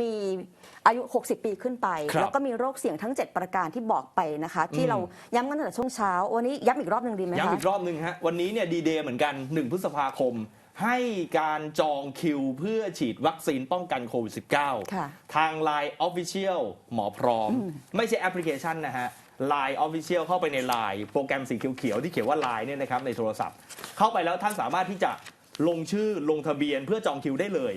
มีอายุ 60 ปีขึ้นไป ครับแล้วก็มีโรคเสี่ยงทั้ง 7 ประการที่บอกไปนะคะ ที่เราย้ำกันตั้งแต่ช่วงเช้า วันนี้ย้ำอีกรอบหนึ่งดีไหมคะ ย้ำอีกรอบหนึ่งฮะ วันนี้เนี่ยดีเดย์เหมือนกัน 1 พฤษภาคม ให้การจองคิวเพื่อฉีดวัคซีนป้องกันโควิด ค่ะ -19 ทาง Line Official หมอพร้อม ไม่ใช่แอปพลิเคชันนะฮะ Line Official เข้าไปใน Line โปรแกรมสีเขียวๆ ที่เขียนว่า Line เนี่ยนะครับในโทรศัพท์ เข้าไปแล้วท่านสามารถที่จะ ลงชื่อลงทะเบียนเพื่อจองคิวได้เลย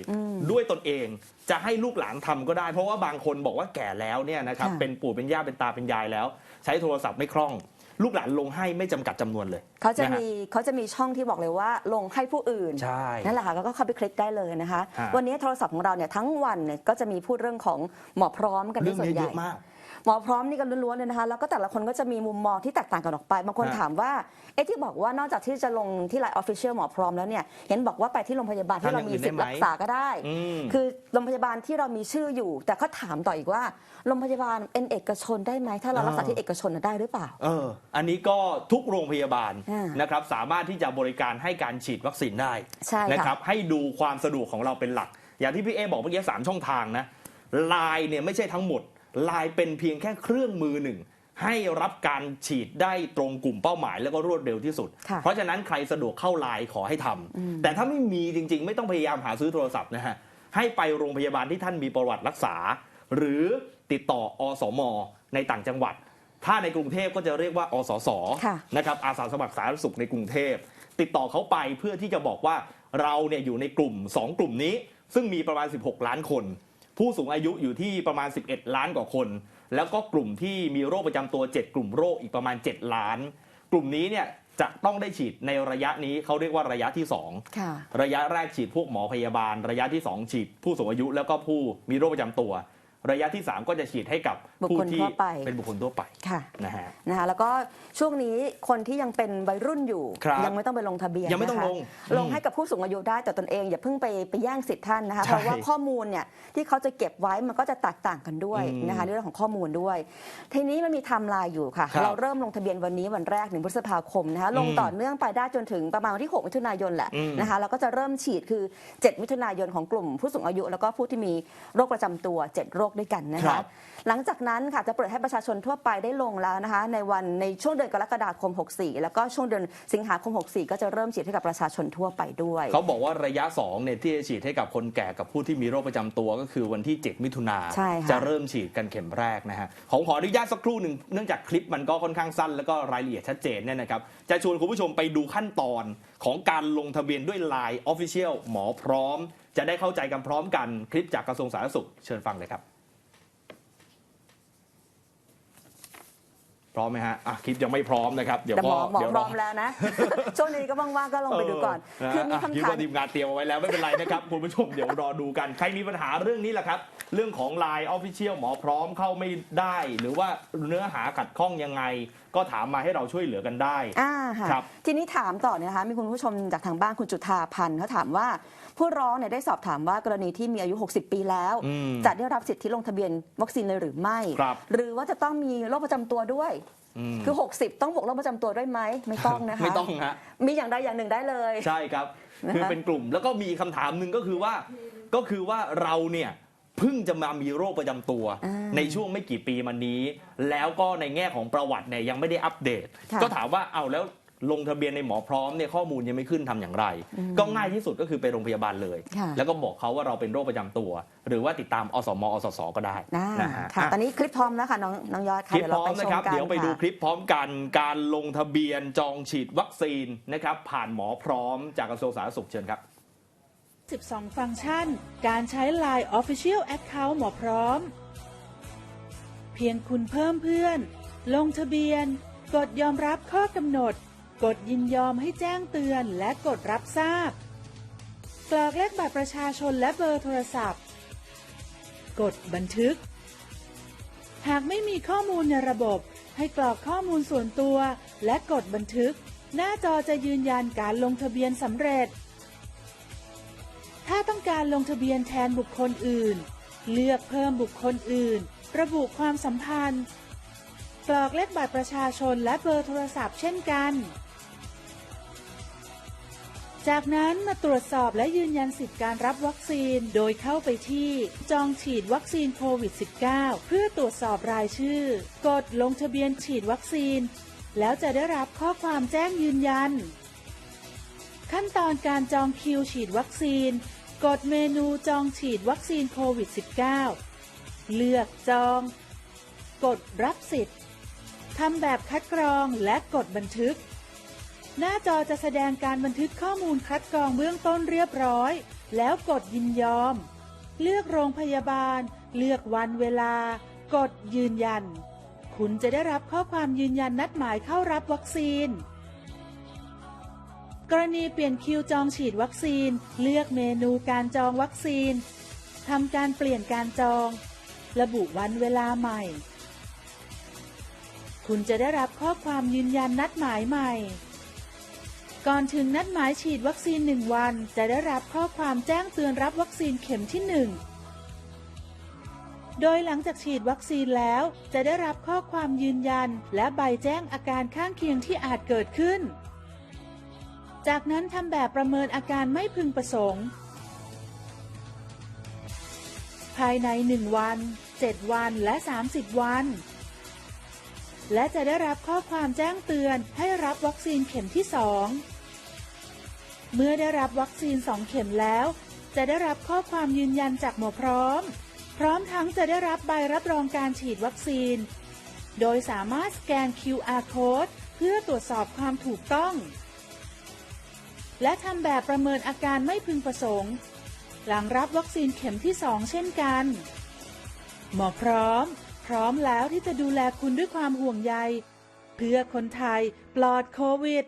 ด้วยตนเองจะให้ลูกหลานทำก็ได้ เพราะว่าบางคนบอกว่าแก่แล้วเนี่ยนะครับค่ะเป็นปู่เป็นย่าเป็นตาเป็นยายแล้ว ใช้โทรศัพท์ไม่คล่องลูกหลานลงให้ไม่จำกัดจำนวนเลย เขาจะนฮมีเขาจะมีช่องที่บอกเลยว่าลงให้ผู้อื่นใช่นั่นแหละค่ะก็เข้าไปคลิกได้เลยนะคะฮะวันนี้โทรศัพท์ของเราเนี่ยทั้งวันเนี่ยก็จะมีพูดเรื่องของหมอพร้อมกันเรื่ที่องส่วนนี้ใหเยญ่อะมาก หมอพร้อมนี่กันล้วนๆเลยนะคะแล้วก็แต่ละคนก็จะมีมุมมองที่แตกต่างกันออกไปบางคนฮะถามว่าเอ๊ะที่บอกว่านอกจากที่จะลงที่ไลน์ออฟฟิเชียลหมอพร้อมแล้วเนี่ยเห็นบอกว่าไปที่โรงพยาบาลที่เรามีสิทธิ์รักษาก็ได้อืมคือโรงพยาบาลที่เรามีชื่ออยู่ แต่เขาถามต่ออีกว่าโรงพยาบาลเป็นเอกชนได้ไหมถ้าเรารักษาที่เอกชนน่ะได้หรือเปล่าเอออันนี้ก็ทุกโรงพยาบาลอ่านนะครับสามารถที่จะบริการให้การฉีดวัคซีนได้ใช่ค่ะนะครับให้ดูความสะดวกของเราเป็นหลัก อย่างที่พี่เอบอกเมื่อกี้สามช่องทางนะไลน์เนี่ยไม่ใช่ทั้งหมด ไลน์เป็นเพียงแค่เครื่องมือหนึ่ง ให้รับการฉีดได้ตรงกลุ่มเป้าหมายแล้วก็รวดเร็วที่สุดค่ะเพราะฉะนั้นใครสะดวกเข้าไลน์ขอให้ทำแต่ถ้าไม่มีจริง ๆ ไม่ต้องพยายามหาซื้อโทรศัพท์นะฮะให้ไปโรงพยาบาลที่ท่านมีประวัติรักษา หรือติดต่ออสมในต่างจังหวัด ถ้าในกรุงเทพก็จะเรียกว่า อสสค่ะนะครับอาสาสมัครสาธารณสุขในกรุงเทพ ติดต่อเขาไปเพื่อที่จะบอกว่าเราเนี่ยอยู่ในกลุ่ม 2 กลุ่มนี้ ซึ่งมีประมาณ 16 ล้านคน ผู้สูงอายุอยู่ที่ประมาณ 11 ล้านกว่าคน แล้วก็กลุ่มที่มีโรคประจำตัว 7 กลุ่มโรคอีกประมาณ 7 ล้าน กลุ่มนี้เนี่ยจะต้องได้ฉีดในระยะนี้เขาเรียกว่าระยะที่2ค่ะระยะแรกฉีดพวกหมอพยาบาล ระยะที่ 2 ฉีดผู้สูงอายุแล้วก็ผู้มีโรคประจำตัว ระยะที่ 3 ก็จะฉีดให้กับบุคผู้คลที่ทั่วไปเป็นบุคคลทั่วไปค่ะนะฮะนะคะแล้วก็ช่วงนี้คนที่ยังเป็นวัยรุ่นอยู่ครับยังไม่ต้องไปลงทะเบียนยังไม่ต้องนะคะลงลงอืมให้กับผู้สูงอายุได้แต่ตนเองอย่าเพิ่งไปไปแย่งสิทธิ์ท่านนะคะใช่เพราะว่าข้อมูลเนี่ยที่เขาจะเก็บไว้มันก็จะแตกต่างกันด้วยอืมนะคะในเรื่องของข้อมูลด้วย ทีนี้มันมีไทม์ไลน์อยู่ค่ะครับเราเริ่มลงทะเบียนวันนี้วันแรกหนึ่งพฤษภาคมนะคะลงอืมต่อเนื่องไปได้จนถึงประมาณวันที่ 6 มิถุนายนแหละอืมนะคะแล้วก็จะเริ่มฉีดคือ 7 มิถุนายนของกลุ่มผู้สูงอายุ แล้วก็ผู้ที่มีโรคประจำตัว 7 โรคด้วยกันนะครัคะบ หลังจากนั้นค่ะจะเปิดให้ประชาชนทั่วไปได้ลงแล้วนะคะ ในวันในช่วงเดือนกรกฎาคม 64 แล้วก็ช่วงเดือนสิงหาคม 64 ก็จะเริ่มฉีดให้กับประชาชนทั่วไปด้วย เขาบอกว่าระยะ2เนี่ยที่จะฉีดให้กับคนแก่กับผู้ที่มีโรคประจำตัวก็คือวันที่ 7 มิถุนาใช่ค่ะ จะเริ่มฉีดกันเข็มแรกนะฮะผมขออนุญาตสักครู่หนึ่งเนื่องจากคลิปมันก็ค่อนข้างสั้นแล้วก็รายละเอียดชัดเจนเนี่ยนะครับ จะชวนคุณผู้ชมไปดูขั้นตอนของการลงทะเบียนด้วย Line Official หมอพร้อม จะได้เข้าใจกันพร้อมกันคลิปจากกระทรวงสาธารณสุขเชิญฟังเลยครับ พร้อมไหมฮะอะคลิปยังไม่พร้อมนะครับ เดี๋ยวแต่หมก็อหมอเดี๋ยวพรร้ออมแล้วนะ ช่วงนี้ก็ว่างๆก็ลองไปดูก่อนเนะคือมีะคำคิดถาม ว่าทีมงานเตรียมเอาไว้แล้วไม่เป็นไรนะครับ คุณผู้ชมเดี๋ยวรอดูกัน ใครมีปัญหาเรื่องนี้แหละครับ เรื่องของ Line Official หมอพร้อมเข้าไม่ได้ หรือว่าเนื้อหาขัดข้องยังไง ก็ถามมาให้เราช่วยเหลือกันได้ อ่าค่ะครับ ทีนี้ถามต่อเนี่ยนะคะ มีคุณผู้ชมจากทางบ้านคุณจุธาพันธ์เขาถามว่า ผู้ร้องเนี่ยได้สอบถามว่ากรณีที่มีอายุ 60 ปีแล้ว อืมจะได้รับสิทธิลงทะเบียนวัคซีนเลยหรือไม่ ครับ หรือว่าจะต้องมีโรคประจำตัวด้วยอืมคือ 60 ต้องบวกโรคประจำตัวด้วยไหมไม่ต้องนะคะไม่ต้องฮะ มีอย่างใดอย่างหนึ่งได้เลย ใช่ครับ นะคะคือเป็นกลุ่มแล้วก็มีคำถามหนึ่งก็คือว่า ก็คือว่าเราเนี่ย เพิ่งจะมามีโรคประจำตัว อ่าในช่วงไม่กี่ปีมานี้ แล้วก็ในแง่ของประวัติเนี่ยยังไม่ได้อัปเดต ค่ะ ก็ถามว่าเอาแล้วลงทะเบียนในหมอพร้อมเนี่ยข้อมูลยังไม่ขึ้นทำอย่างไร ก็ง่ายที่สุดก็คือไปโรงพยาบาลเลย ค่ะ แล้วก็บอกเขาว่าเราเป็นโรคประจำตัว หรือว่าติดตามอสมอสสก็ได้อ่านะฮะค่ะ อะ ตอนนี้คลิปพร้อมแล้วค่ะน้องน้องยอดคค่ะลิปเดี๋ยวพเราร้อไปมชนะมครับ กันเดี๋ยวไปดูค่ะ คลิปพร้อมกันการลงทะเบียนจองฉีดวัคซีนนะครับผ่านหมอพร้อมจากกระทรวงสาธารณสุขเชิญครับ 12 ฟังก์ชัน การใช้ Line Official Account หมอพร้อม เพียงคุณเพิ่มเพื่อน ลงทะเบียน กดยอมรับข้อกำหนด กดยินยอมให้แจ้งเตือนและกดรับทราบ กรอกเลขบัตรประชาชนและเบอร์โทรศัพท์ กดบันทึก หากไม่มีข้อมูลในระบบ ให้กรอกข้อมูลส่วนตัว และกดบันทึก หน้าจอจะยืนยันการลงทะเบียนสำเร็จ ถ้าต้องการลงทะเบียนแทนบุคคลอื่น เลือกเพิ่มบุคคลอื่น ระบุความสัมพันธ์ กรอกเลขบัตรประชาชนและเบอร์โทรศัพท์เช่นกัน จากนั้นมาตรวจสอบและยืนยันสิทธิการรับวัคซีนโดยเข้าไปที่จองฉีดวัคซีนโควิด -19 เพื่อตรวจสอบรายชื่อ กดลงทะเบียนฉีดวัคซีน แล้วจะได้รับข้อความแจ้งยืนยันขั้นตอนการจองคิวฉีดวัคซีน กดเมนูจองฉีดวัคซีนโควิด -19 เลือกจอง กดรับสิทธิ์ทำแบบคัดกรองและกดบันทึก หน้าจอจะแสดงการบันทึกข้อมูลคัดกรองเบื้องต้นเรียบร้อย แล้วกดยินยอม เลือกโรงพยาบาล เลือกวันเวลา กดยืนยัน คุณจะได้รับข้อความยืนยันนัดหมายเข้ารับวัคซีน กรณีเปลี่ยนคิวจองฉีดวัคซีน เลือกเมนูการจองวัคซีนทำการเปลี่ยนการจอง ระบุวันเวลาใหม่ คุณจะได้รับข้อความยืนยันนัดหมายใหม่ ก่อนถึงนัดหมายฉีดวัคซีน 1 วัน จะได้รับข้อความแจ้งเตือนรับวัคซีนเข็มที่ 1 โดยหลังจากฉีดวัคซีนแล้ว จะได้รับข้อความยืนยัน และใบแจ้งอาการข้างเคียงที่อาจเกิดขึ้น จากนั้นทำแบบประเมินอาการไม่พึงประสงค์ ภายใน 1 วัน 7 วันและ 30 วัน และจะได้รับข้อความแจ้งเตือนให้รับวัคซีนเข็มที่ 2 เมื่อได้รับวัคซีน 2 เข็มแล้ว จะได้รับข้อความยืนยันจากหมอพร้อม พร้อมทั้งจะได้รับใบรับรองการฉีดวัคซีน โดยสามารถสแกน QR code เพื่อตรวจสอบความถูกต้อง และทำแบบประเมินอาการไม่พึงประสงค์ หลังรับวัคซีนเข็มที่ 2 เช่นกัน หมอพร้อม พร้อมแล้วที่จะดูแลคุณด้วยความห่วงใย เพื่อคนไทยปลอดโควิด